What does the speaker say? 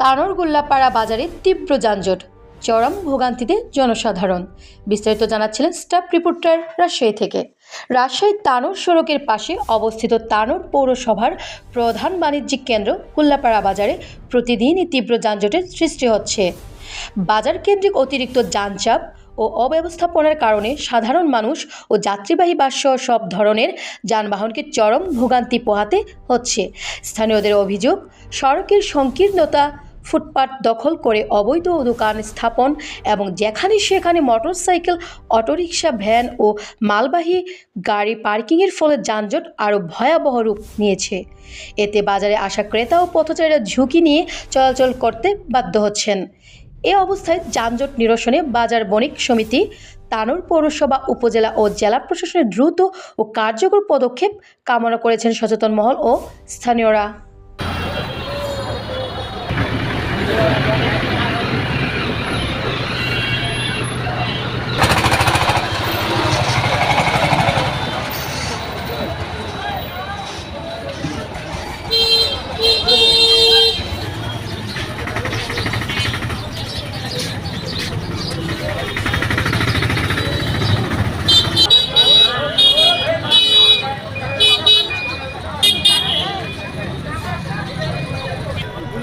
তানোর গোল্লাপাড়া বাজারে তীব্র যানজট। চরম ভোগান্তিতে জনসাধারণ। বিস্তারিত জানাচ্ছিলেন স্টাফ রিপোর্টার রাজশাহী থেকে। রাজশাহী তানোর সড়কের পাশে অবস্থিত তানোর পৌরসভার প্রধান বাণিজ্যিক কেন্দ্র কুল্লাপাড়া বাজারে প্রতিদিনই তীব্র যানজটের সৃষ্টি হচ্ছে। বাজার কেন্দ্রিক অতিরিক্ত যানচাপ ও অব্যবস্থাপনার কারণে সাধারণ মানুষ ও যাত্রীবাহী বাসসহ সব ধরনের যানবাহনকে চরম ভোগান্তি পোহাতে হচ্ছে। স্থানীয়দের অভিযোগ, সড়কের সংকীর্ণতা ফুটপাত দখল করে অবৈধ দোকান স্থাপন এবং যেখানে সেখানে মোটরসাইকেল, অটোরিকশা, ভ্যান ও মালবাহী গাড়ি পার্কিংয়ের ফলে যানজট আরও ভয়াবহ রূপ নিয়েছে। এতে বাজারে আসা ক্রেতা ও পথচারীরা ঝুঁকি নিয়ে চলাচল করতে বাধ্য হচ্ছেন। এ অবস্থায় যানজট নিরসনে বাজার বণিক সমিতি, তানোর পৌরসভা, উপজেলা ও জেলা প্রশাসনের দ্রুত ও কার্যকর পদক্ষেপ কামনা করেছেন সচেতন মহল ও স্থানীয়রা।